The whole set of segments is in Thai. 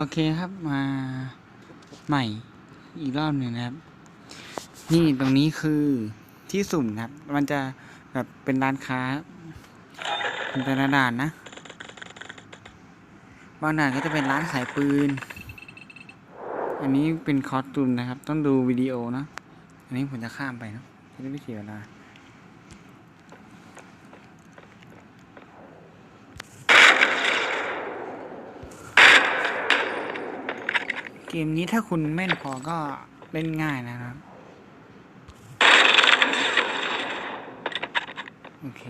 โอเคครับมาใหม่อีกรอบหนึ่งนะครับ นี่ตรงนี้คือที่สุ่มครับ มันจะแบบเป็นร้านค้าเป็นแต่ละดานนะบางด่านก็จะเป็นร้านขายปืน อันนี้เป็นคอสตูมนะครับ ต้องดูวิดีโอเนะ อันนี้ผมจะข้ามไปเนอะจะได้ไม่เสียเวลา มนี้ถ้าคุณแม่นพอก็เล่นง่ายนะครับ โอเค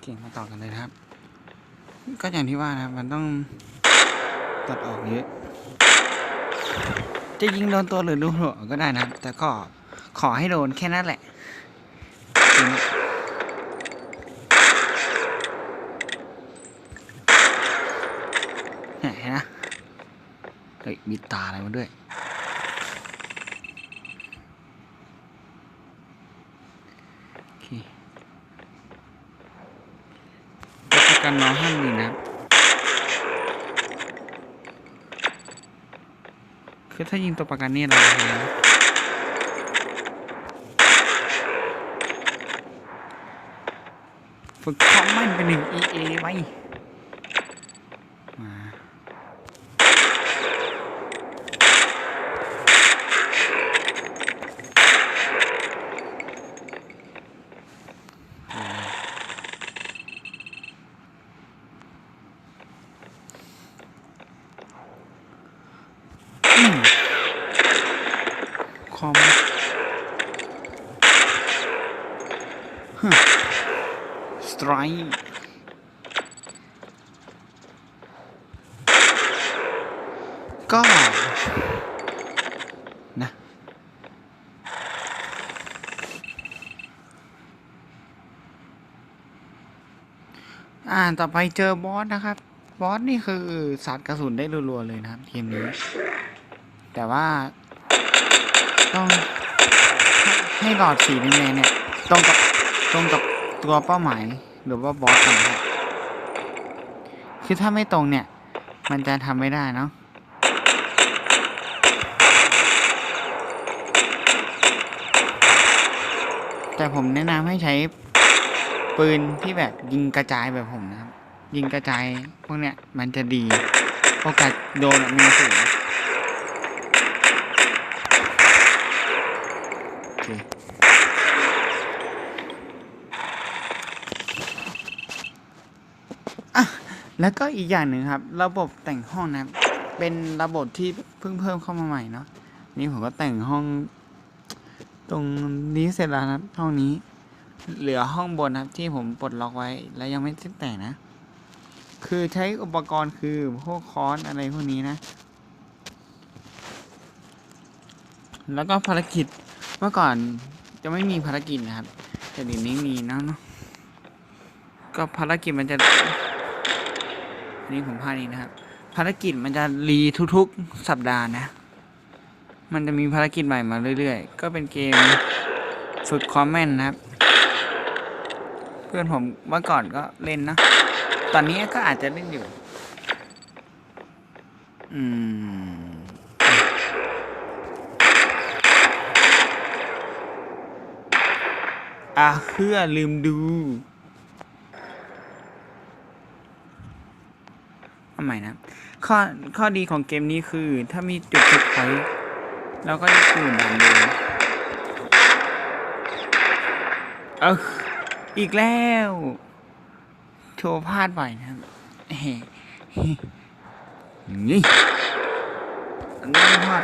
เก่งมาต่อกันเลยครับ ก็อย่างที่ว่านะมันต้องตัดออกเยอะ จะยิงโดนตัวหรือโดนหัวก็ได้นะ แต่ก็ขอให้โดนแค่นั้นแหละ เนี่ยเห็นนะเฮ้ยมีตาอะไรมาด้วยโอเครับประกันน้องห้ามมีนะครับคือถ้ายิงตัวประกันนี่เราแพ้นฝึกความมั่นเป็นหนึ่ง EA ไว้ มา อืมคอมฮะสไตร์ก็ นะ อ่าต่อไปเจอบอสนะครับ บอสนี่คือสาดกระสุนได้รัวๆเลยนะครับเกมนี้ แต่ว่า ต้องให้หลอดสีแดงๆเนี่ยตรงกับตรงกับตัวเป้าหมายหรือว่าบอสกันครับคือถ้าไม่ตรงเนี่ย มันจะทำไม่ได้เนาะแต่ผมแนะนำให้ใช้ ปืนที่แบบยิงกระจายแบบผมนะครับ ยิงกระจายพวกเนี้ยมันจะดีโอกาสโดนอะมีสูงแล้วก็อีกอย่างหนึ่งครับ ระบบแต่งห้องนะครับเป็นระบบที่เพิ่งเพิ่มเข้ามาใหม่เนาะนี่ผมก็แต่งห้อง ตรงนี้เสร็จแล้วนะครับห้องนี้ เหลือห้องบนครับที่ผมปลดล็อกไว้แล้วยังไม่ได้แต่งนะ คือใช้อุปกรณ์คือพวกค้อนอะไรพวกนี้นะ แล้วก็ภารกิจเมื่อก่อนจะไม่มีภารกิจนะครับ แต่เดี๋ยวนี้มีแล้วเนาะก็ภารกิจมันจะนนี้ผมพลาดเองนะครับ ภารกิจมันจะรีทุกๆสัปดาห์นะ มันจะมีภารกิจใหม่มาเรื่อยๆ ก็เป็นเกมฝึกความแม่นนะครับ เพื่อนผมเมื่อก่อนก็เล่นนะ ตอนนี้ก็อาจจะเล่นอยู่ อืม อะเพื่อลืมดูเอาใหม่นะ ข้อ ข้อดีของเกมนี้คือ ถ้ามีจุดเช็คพอยต์เราก็จะตื่นดันเลยเออ อีกแล้ว โชว์พลาดบ่อยนะครับเฮ้นี่อันนี้ไม่พลาด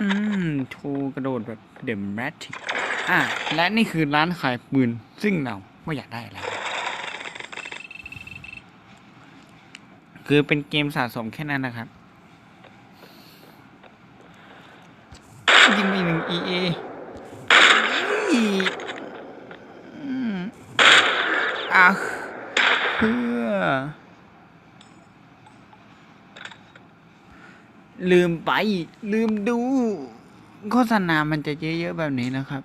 อืมโชว์กระโดดแบบเดมแมทิกอะ และนี่คือร้านขายปืน ซึ่งเราไม่อยากได้แล้ว คือเป็นเกมสะสมแค่นั้นนะครับ ยิงไปหนึ่ง EA อะเพื่อ ลืมไป ลืมดู โฆษณามันจะเยอะๆแบบนี้นะครับ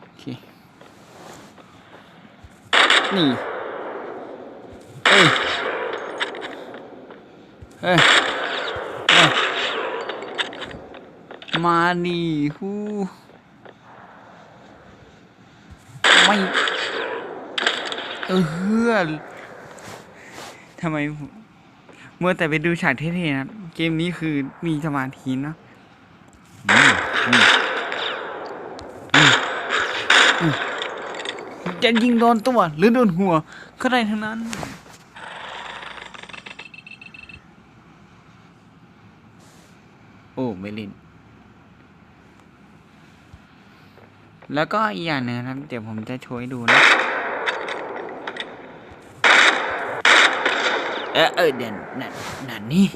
โอเคนี่ เอ้ย เฮ้ยเอ้ยมาดีฮู้ไม่เออเฮือทำไมเมื่อแต่ไปดูฉากเท่ๆนะเกมนี้คือมีสมาธินะจะยิงโดนตัวหรือโดนหัวก็ได้ทั้งนั้น โอ้ ไม่เล่น แล้วก็อีกอย่างหนึ่งครับ เดี๋ยวผมจะโชว์ให้ดูนะ เออเออเดี๋ยวนั่นนั่นนี่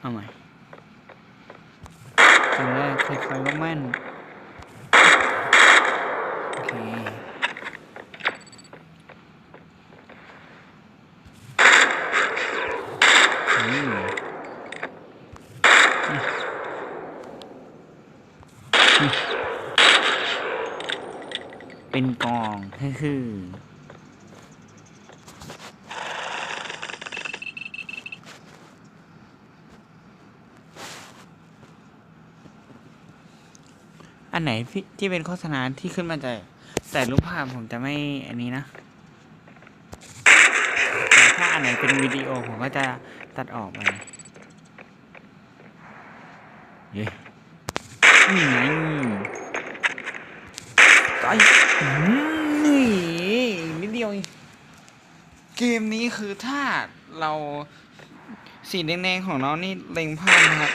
เอาใหม่ตอนแรกค่อยๆก็แม่นโอเค อืมอืมอืมเป็นก องคืออันไหนที่ที่เป็นโฆษณาที่ขึ้นมาจะแต่รูปภาพผมจะไม่อันนี้นะ แต่ถ้าอันไหนเป็นวิดีโอผมก็จะตัดออกไปเย้นี่ไงไอ้อืมนี่นิดเดียวเอง เกมนี้คือถ้าเราสีแดงๆของเรานี่เล็งพลาดนะครับ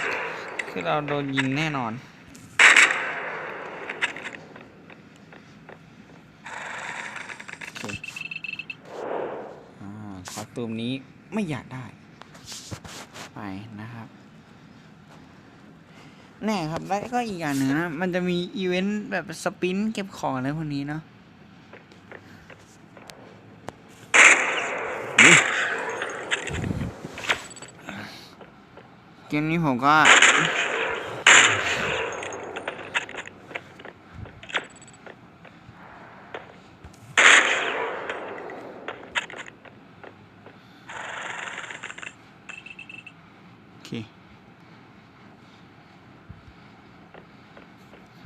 คือเราโดนยิงแน่นอนอเคอ่าคอสตูมนี้ไม่อยากได้ ไปนะครับ แน่ครับ แล้วก็อีกอย่างหนึ่งนะ มันจะมีอีเวนต์แบบสปินเก็บของอะไรพวกนี้เนาะนี่เก มนี้ผมก็โอเค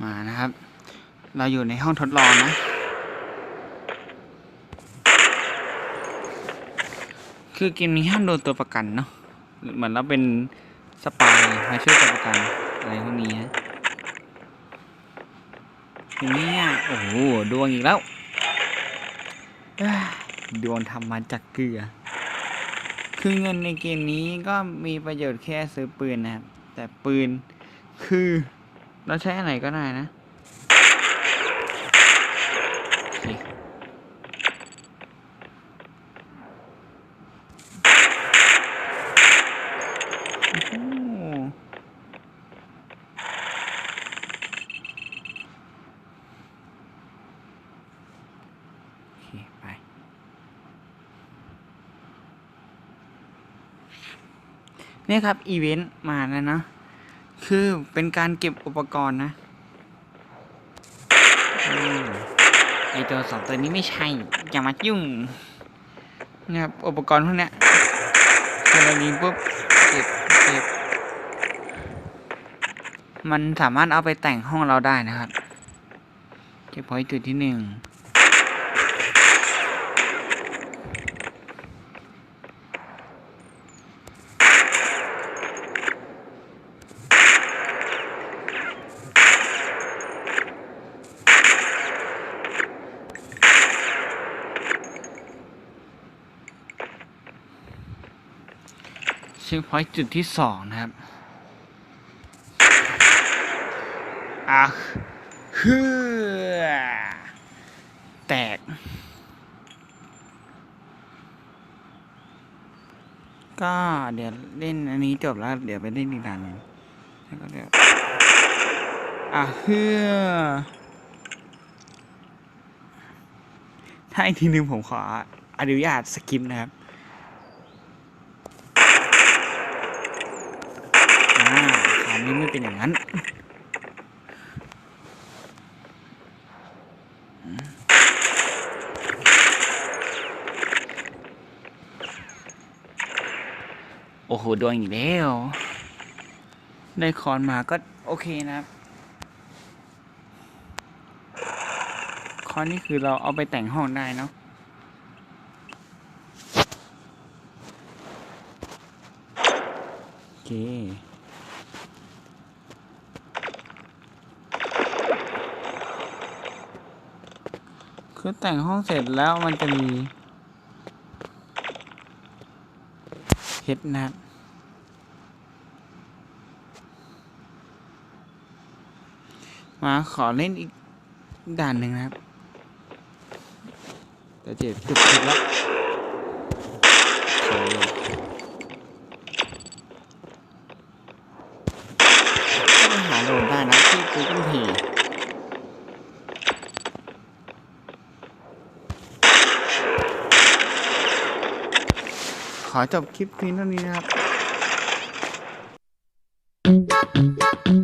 มานะครับ เราอยู่ในห้องทดลองนะ คือเกมนี้ห้ามโดนตัวประกันเนาะ เหมือนเราเป็น สปายมาช่วยตัวประกันอะไรพวกนี้นะทีนี้อะโอ้โหดวงอีกแล้วดวงทำมาจากเกลือ คือเงินในเกมนี้ก็มีประโยชน์แค่ซื้อปืนนะครับ แต่ปืนคือเราใช้อะไรก็ได้นะโอเคโอ้โหโอ เคไปนี่ครับ อีเวนต์มาแล้วนะ คือเป็นการเก็บอุปกรณ์นะอไอตัวสองตัวนี้ไม่ใช่ อย่ามายุ่งนะครับอุปกรณ์พวกนี้ยพอเรายิงปุ๊บเก็บเก็บ มันสามารถเอาไปแต่งห้องเราได้นะครับ เก็บพอยต์จุดที่หนึ่ง เช็คพอยต์จุดที่สองนะครับอะเฮือแตก ก็เดี๋ยวเล่นอันนี้จบแล้ว เดี๋ยวไปเล่นอีกด่านนึ่งแล้วก็เดี๋ยวอะเฮือถ้าอีกทีนึ่งผมขออนุญาตสกิปนะครับ อ่าคราวนี้ ไม่เป็นอย่างนั้นโอ้โหดวงอีกแล้ว ได้คอนมาก็โอเคนะครับ คอนนี่คือเราเอาไปแต่งห้องได้เนาะโอเค แต่งห้องเสร็จแล้วมันจะมีเพชรนะครับมาขอเล่นอีกด่านหนึ่งนะครับ แต่เจ็บจุดผิดแล้วโอเคก็ไปหาโหลดได้นะที่ Google Play ขอจบคลิปนี้เท่านี้นะครับ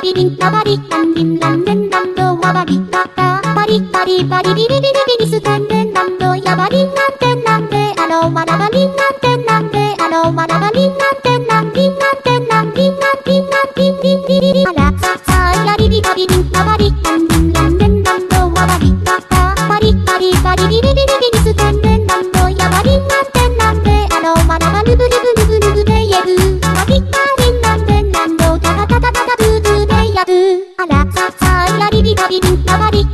バビビンナバリタンビンランデンランドワバリタタバリバリバリビビビビビスタンデンナンドヤバリンなんてなんであのマナバリンなんてなんであのマナバリンなんてなんビンなんてなんビンなんビンなんビンビンビビビあらさリやビビバビビンナバリタンビンランデンランドワバリタリバリビリビリビビビビビスタン Bye.